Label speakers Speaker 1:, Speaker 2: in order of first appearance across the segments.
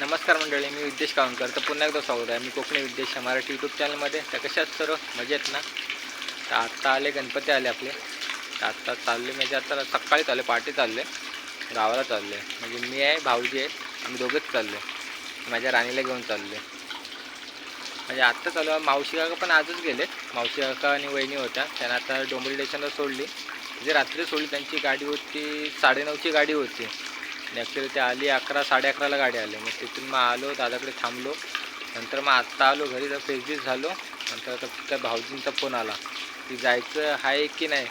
Speaker 1: नमस्कार मंडळी मी विद्येश कावणकर. तर पुन्हा एकदा स्वागत आहे. मी कोकणी विद्येश या मराठी यूट्यूब चॅनलमध्ये तर कशात सर्व? मजेत ना? तर आत्ता आले गणपती आले आपले. तर आत्ता चालले म्हणजे आता सकाळी चालले पहाटे चालले गावाला चालले म्हणजे मी आहे भाऊजी आहे आम्ही दोघेच चाललो माझ्या राणीला घेऊन चालले म्हणजे आत्ता चालू मावशी काका पण आजच गेले. मावशी काका आणि वहिनी होत्या. त्यांना आता डोंबरी स्टेशनला सोडली. म्हणजे रात्री सोडली त्यांची गाडी होती साडेनऊची गाडी होती. ॲक्च्युली ते आली अकरा साडे अकराला गाडी आली. मग तिथून मग आलो दादाकडे थांबलो. नंतर मग आत्ता आलो घरी तर फ्रेश झालो. नंतर आता त्या भाऊजींचा फोन आला. की जायचं आहे की नाही?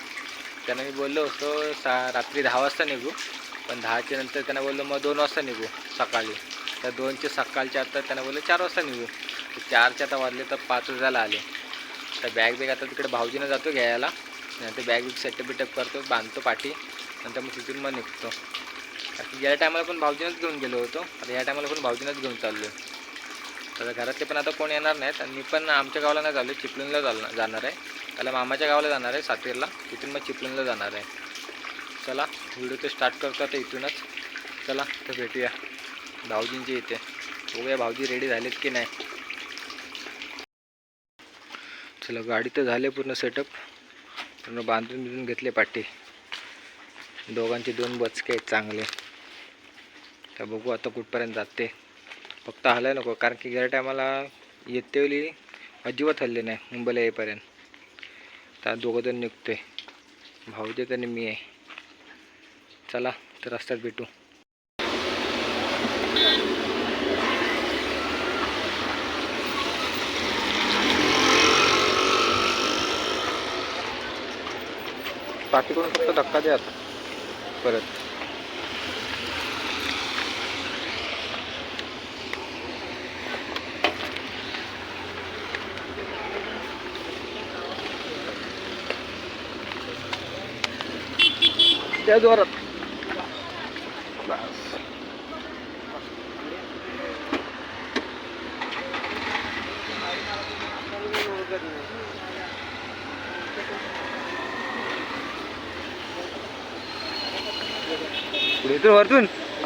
Speaker 1: त्यांना मी बोललो होतो सा रात्री दहा वाजता निघू. पण दहाच्या नंतर त्यांना बोललो मग दोन वाजता निघू सकाळी. तर दोनचे सकाळच्या आता त्यांना बोललो चार वाजता निघू. तर चारच्या आता वाजले तर पाच वाजायला आले. तर बॅग बॅग आता तिकडे भाऊजीनं जातो घ्यायला. नंतर बॅग बिग सेटअप बिटअप करतो बांधतो पाठी. नंतर मग तिथून मग निघतो. आता टायमाला पण भाऊजीनंच घेऊन गेलो होतो. आता या टायमाला पण भाऊजीनंच घेऊन चाललो तर घरातले पण आता कोण येणार नाहीत आणि मी पण आमच्या गावाला नाही चाललो चिपळूणला चालणार जाणार आहे. त्याला मामाच्या गावाला जाणार आहे सातेरला. तिथून मग चिपळूणला जाणार आहे. चला व्हिडिओ ते स्टार्ट करतो आता इथूनच. चला तर भेटूया. भाऊजींची इथे. बघूया भाऊजी रेडी झालेत की नाही. चला गाडी तर झाले पूर्ण सेटअप पूर्ण बांधून बिधून घेतले पाठी दोघांचे दोन बचके आहेत चांगले. तर बघू आता कुठपर्यंत जाते. फक्त हलाय नको कारण की गेल्या टायमाला येतेवली अजिबात हल्ले नाही मुंबईला येईपर्यंत. तर दोघं जण निघतोय. भाऊजेत आणि मी आहे. चला तर रस्त्यात भेटू. पाठी करून फक्त धक्का द्या आता. परत. त्या जोरात. बस. तर वरतून?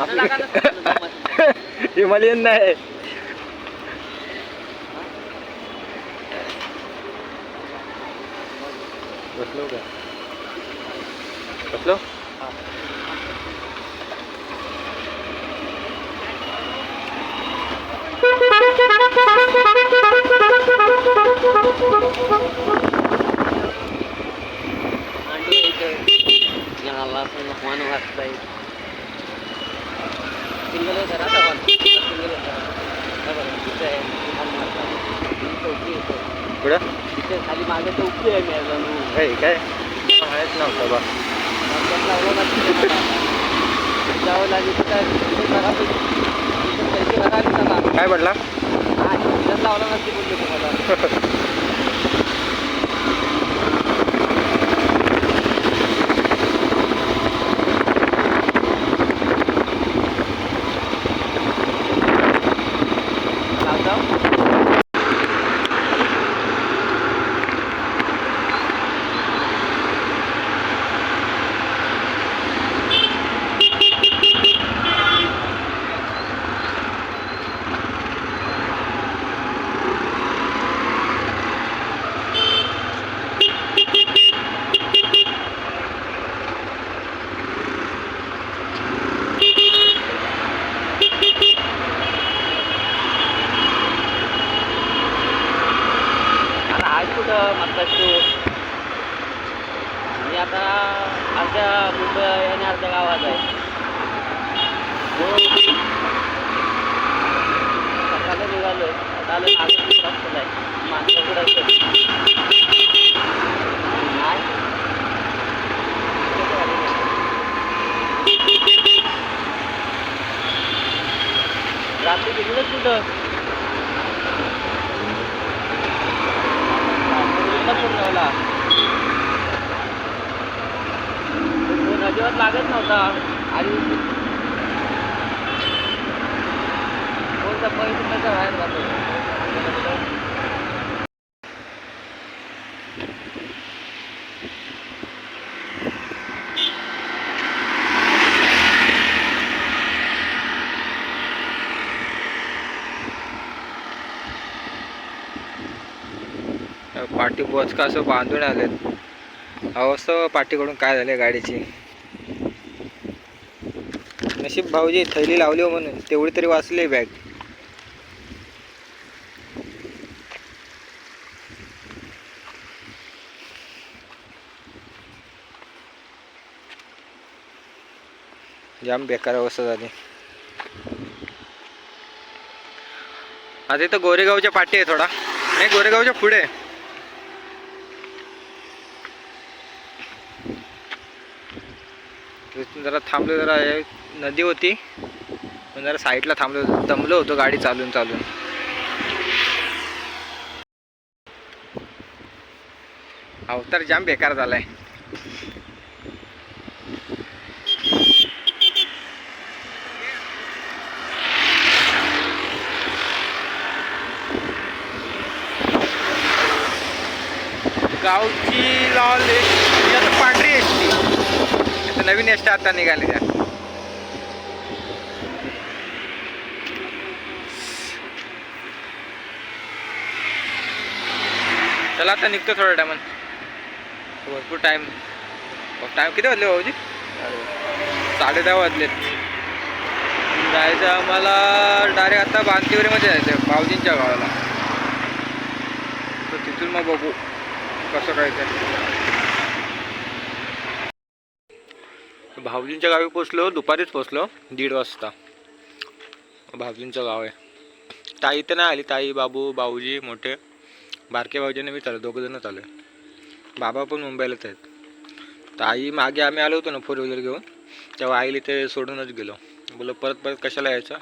Speaker 1: हिमालयन नाही. बसलो का? बसलो? पुढं
Speaker 2: खाली माझ्या चौकी आहे मी अजून
Speaker 1: काय काय माहीत नव्हतं बा
Speaker 2: जावं लागेल.
Speaker 1: काय
Speaker 2: तिथं लावला नसते बोलले तुम्हाला लावता? आता आहे कुठं म्हणतात तू मी आता अर्ध्या मुंबई आणि अर्ध्या गावात आहे सकाळी निघालोय आता आलो नागपूर रस्त्याला आहे माणसं कुठं असतात नाही रात्री तिकडेच कुठं पूर्णला फोन अजिबात लागत नव्हता आणि फोनचा पैसे त्याच्या बाहेर जातो
Speaker 1: ती बोचका असं बांधून आलेत. अवस्था पाठीकडून काय झाले गाडीची. नशीब भाऊजी थैली लावली हो म्हणून तेवढी तरी वाचली बॅग. जाम बेकार अवस्था झाली. आता इथं गोरेगावच्या पाठी आहे थोडा. नाही गोरेगावच्या पुढे आहे. इथून जरा थांबलो जरा नदी होती. पण जरा साईडला थांबलो होतो दमलो होतो गाडी चालून चालून. अवतार जाम बेकार झालाय. नवीन एसटी आता निघाली त्या. चला आता निघतो थोड्या टायमात भरपूर टाईम टाईम किती वाजले भाऊजी? साडे दहा जायचं आम्हाला डायरेक्ट आता बांतिवरीमध्ये जायचं आहे भाऊजींच्या गावाला. तर तिथून मग बघू कसं काय भावजींच्या भाऊजींच्या गावी पोचलो दुपारीच पोचलो दीड वाजता. भाऊजींचं गाव आहे. ताई तर नाही आली ताई बाबू भाऊजी मोठे. बारके भाऊजीने मी चालू दोघं जण चालू बाबा पण मुंबईलाच आहेत. ताई मागे आम्ही आलो होतो ना फोर व्हीलर घेऊन. तेव्हा आईला ते सोडूनच गेलो. बोलो परत परत कशाला यायचं?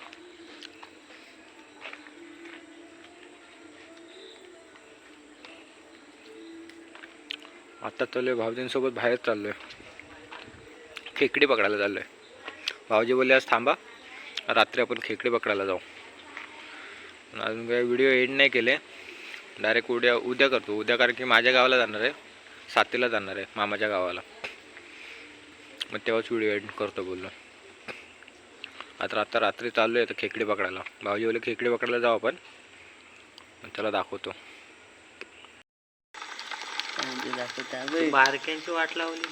Speaker 1: आता चालू आहे भाऊजींसोबत बाहेर चाललो आहे खेकडी पकडायला चाललो आहे भाऊजी बोलले आज थांबा रात्री आपण खेकडी पकडायला जाऊ. अजून काही व्हिडिओ एड नाही केले. डायरेक्ट उद्या उद्या करतो. उद्या कारण की माझ्या गावाला जाणार आहे. सातीला जाणार आहे मामाच्या गावाला. मग तेव्हाच व्हिडिओ एड करतो बोललो. आता आता रात्री चाललो आहे तर खेकडी पकडायला. भाऊजी बोलले खेकडी पकडायला जाऊ आपण. त्याला दाखवतो. बारक्यांची वाट लावली.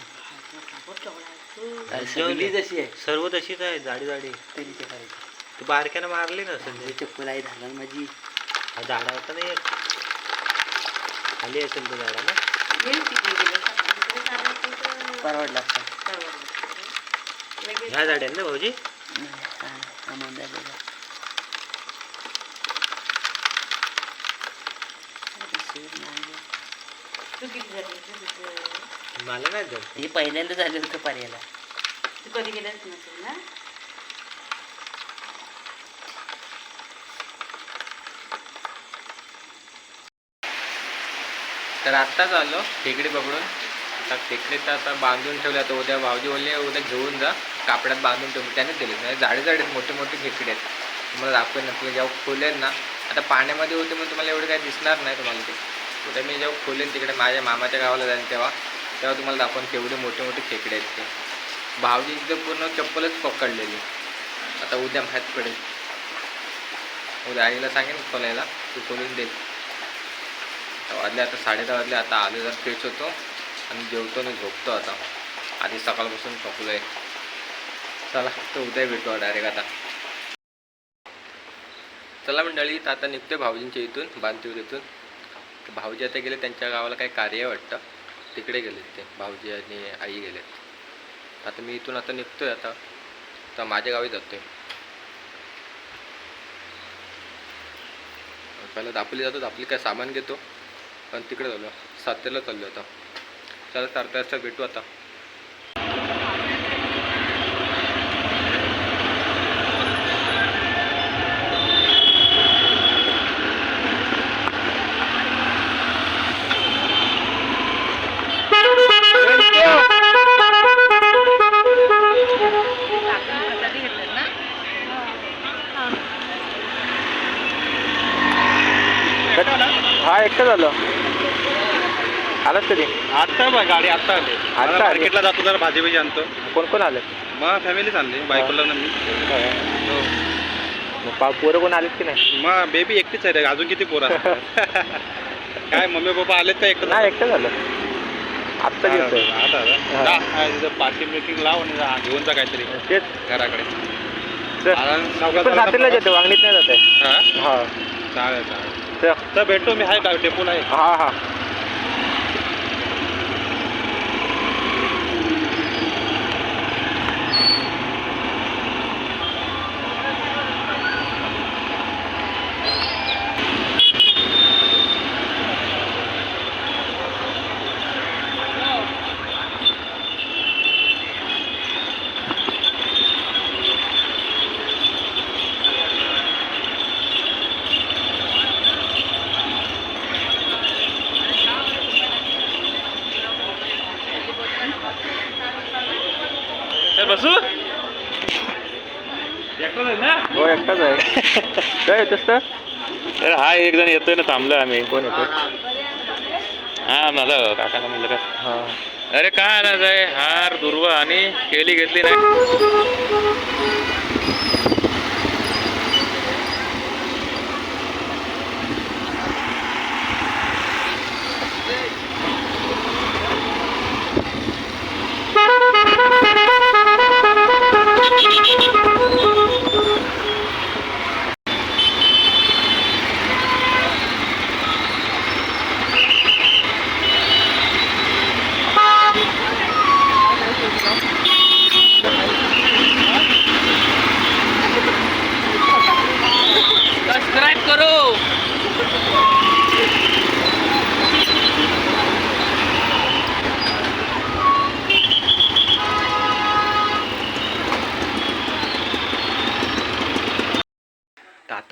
Speaker 2: सगळी जशी आहे.
Speaker 1: सर्व तशीच आहे जाडी जाडी
Speaker 2: तरी ते
Speaker 1: बारक्यानं मारली ना
Speaker 2: हे चप्पल आहे झाला माझी.
Speaker 1: झाडा होता नाही खाली असेल तो झाडा ना.
Speaker 2: परवडला असता.
Speaker 1: ह्या झाड्या ना भाऊजी?
Speaker 2: हा, नाही.
Speaker 1: मला नाही जर
Speaker 2: हे पहिल्यांदा झालं होतं पर्याला
Speaker 3: कधी गेलंच नसेल ना?
Speaker 1: तर आत्ताच आलो खेकडी पकडून. आता खेकडे तर आता बांधून ठेवले आता उद्या भाऊजी बोलले उद्या घेऊन जा. कापड्यात बांधून ठेवून त्यानेच दिले. म्हणजे जाडे जाडे आहेत, मोठे मोठे खेकडे आहेत. तुम्हाला दाखवेल ना तुला जेव्हा खोलेल ना आता पाण्यामध्ये होते मग तुम्हाला एवढं काही दिसणार नाही तुम्हाला ते. उद्या मी जेव्हा खोलेन तिकडे माझ्या मामाच्या गावाला जाईन तेव्हा तेव्हा तुम्हाला दाखवून केवढे मोठे मोठे खेकडे आहेत ते. भावजी इथं पूर्ण चप्पलच पकडलेली. आता उद्या माहीत पडेल. उद्या आईला सांगेन खोलायला तू खोलून दे. वाजले आता साडे दहा वाजले आता आलो जर फ्रेश होतो आणि जेवतो आणि झोपतो आता. आधी सकाळपासून थकलो आहे चला तर उद्या भेटू डायरेक्ट आता. चला मंडळी तर आता निघतोय भाऊजींच्या इथून बांधतीवर इथून. तर भाऊजी आता गेले त्यांच्या गावाला काही कार्य वाटतं? तिकडे गेले ते भाऊजी आणि आई गेलेत आता मी इथून आता निघतोय आता. तर माझ्या गावी जातोय. पहिला दापोली जातो दापोली काय सामान घेतो. पण तिकडे चाललो सातेला चाललो आता. चला चार भेटू आता. झालं? आलाच कधी
Speaker 4: आता बघ गाडी आता आली.
Speaker 1: आता
Speaker 4: आता
Speaker 1: आली?
Speaker 4: मार्केटला जातो जरा भाजी भाजी आणतो.
Speaker 1: कोण कोण आले?
Speaker 4: मग फॅमिली चालली बायकोला ना मी. हो.
Speaker 1: मग पा पोरं कोण आलेत की नाही?
Speaker 4: मग बेबी एकटीच आहे रे अजून किती पोरं असतात? काय मम्मी पप्पा आलेत का एकटं?
Speaker 1: नाही एकटं झालं. आत्ता
Speaker 4: आता
Speaker 1: हा.
Speaker 4: जा, हा, तिथं पार्टी मेकिंग लाव आणि जा, घेऊन जा काहीतरी.
Speaker 1: तेच.
Speaker 4: घराकडे.
Speaker 1: चल. येतो वांगणीत नाही जात
Speaker 4: हा?
Speaker 1: हा.
Speaker 4: चालेल चालेल.
Speaker 1: चल.
Speaker 4: तर भेटतो मी आहे का? टेपून आहे.
Speaker 1: हा हा
Speaker 4: तर बसू एकटाच आहे ना
Speaker 1: हो एकटाच आहे. काय येतोस तर?
Speaker 4: तर हा एक जण येतोय ना थांबलो आम्ही.
Speaker 1: कोण येतो
Speaker 4: हा माझा काकाला म्हणलं का?
Speaker 1: हा.
Speaker 4: अरे काय आणायचं आहे? हार दुर्वा आणि केली घेतली नाही
Speaker 1: सबस्क्राईब करो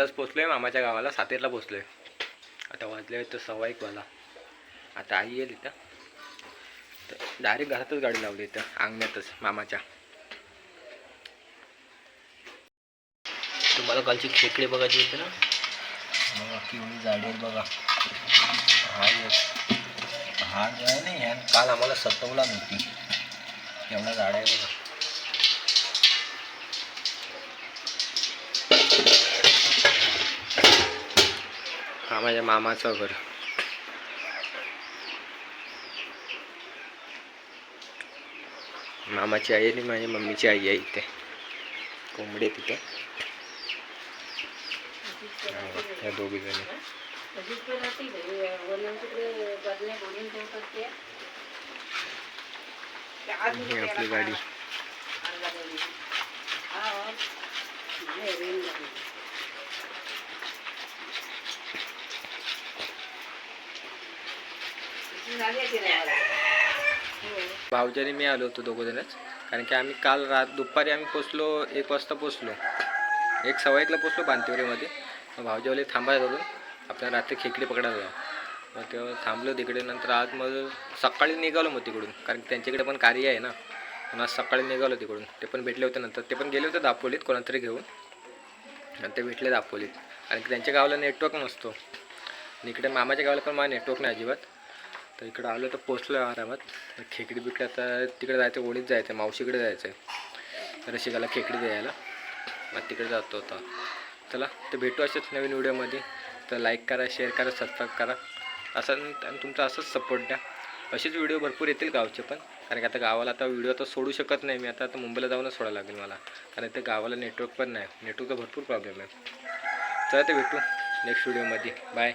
Speaker 1: आत्ताच पोचलो पोचलोय मामाच्या गावाला सातेरला पोचलोय. आता वाजले तर सव्वा एक वाला. आता आई येईल इथं. तर डायरेक्ट घरातच गाडी लावली इथं अंगण्यातच मामाच्या.
Speaker 2: तुम्हाला कालची खेकडे बघायची होती ना? बघा केवढी झाडे आहे बघा. हा हा नाही काल आम्हाला सतवला नव्हती. एवढा झाडे आहे बघा.
Speaker 1: हा माझ्या मामाचं घर. मामाची आई आणि माझ्या मम्मीची आई आहे इथे. कोंबडी तिथे. त्या दोघी जणी. आपली गाडी. भाऊजाने मी आलो होतो दोघं जणच. कारण की आम्ही काल रात दुपारी आम्ही पोचलो एक वाजता पोचलो. एक सव्वा एकला पोचलो बांतिवरीमध्ये मग भाऊजावले थांबायला धरून आपल्याला रात्री खेकडी पकडायला जाऊ. मग तेव्हा थांबलो तिकडे. नंतर आज मग सकाळी निघालो मग तिकडून. कारण की त्यांच्याकडे पण कार्य आहे ना. मग आज सकाळी निघालो तिकडून. ते पण भेटले होते नंतर. ते पण गेले होते दापोलीत कोणातरी घेऊन. आणि ते भेटले दापोलीत. कारण की त्यांच्या गावाला नेटवर्क नसतो. इकडे मामाच्या गावाला पण मला नेटवर्क नाही अजिबात. तर इकडं आलो तर पोचलो आरामात. तर खेकडी बिकडे आता तिकडे जायचं ओळीत जायचं आहे मावशीकडे जायचं आहे रसिकाला खेकडी द्यायला. मग तिकडे जातो आता. चला तर भेटू अशाच नवीन व्हिडिओमध्ये. तर लाईक करा शेअर करा सबस्क्राईब करा. असं आणि तुमचा असंच सपोर्ट द्या. असेच व्हिडिओ भरपूर येतील गावचे पण. कारण की आता गावाला आता व्हिडिओ आता सोडू शकत नाही. मी आता आता मुंबईला जाऊनच सोडायला लागेल मला. कारण ते गावाला नेटवर्क पण नाही. नेटवर्कचा भरपूर प्रॉब्लेम आहे. चला ते भेटू नेक्स्ट व्हिडिओमध्ये. बाय